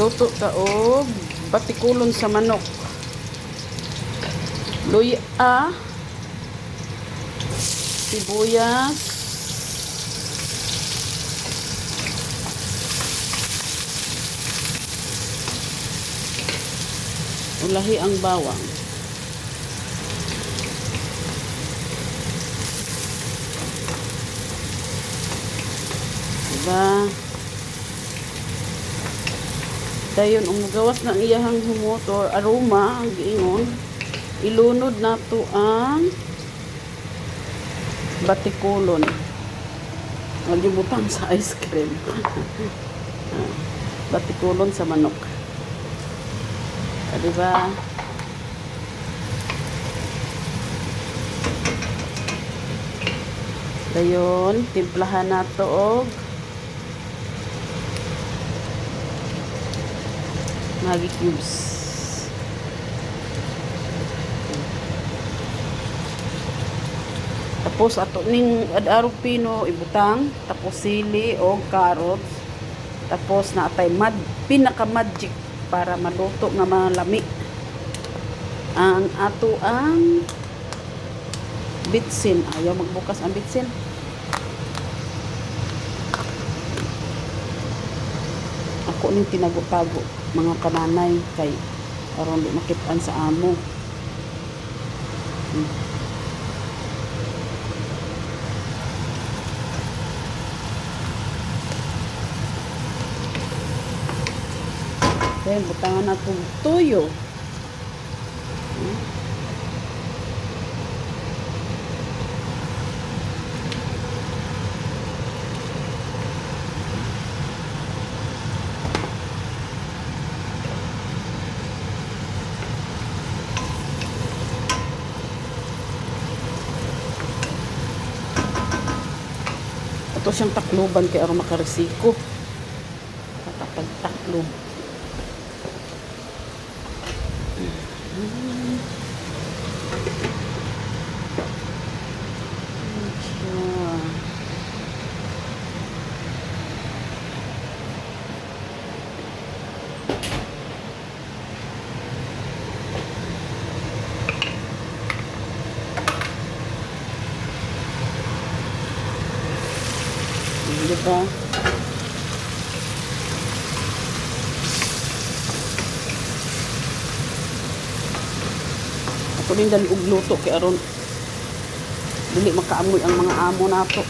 Luto ta og batikulon sa manok. Luya, sibuyas, ulahi ang bawang. Diba? Dayon, ang gawas ng iyahang humot or aroma, ang giingon, ilunod na to ang batikulon. Butang sa ice cream. batikulon sa manok. Ah, diba? Dayon, timplahan na to og Maggi cubes. Tapos ato ning adarog pino ibutang, tapos sili o carrots. Tapos na atay mad pinaka magic para maluto nga malami. Ang ato ang bitsin. Ayaw magbukas ang bitsin. Ako ning tinago-tago mga kananay kay aron di makitaan sa amo. Hmm. Then, butangan na tuyo. Hmm. Ito siyang takloban kay aron makaresiko. Tatapag taklob. Siya. Di ba? Ako din dali og luto kay aron dili makaamoy ang mga amo nato.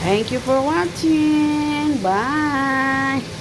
Thank you for watching. Bye.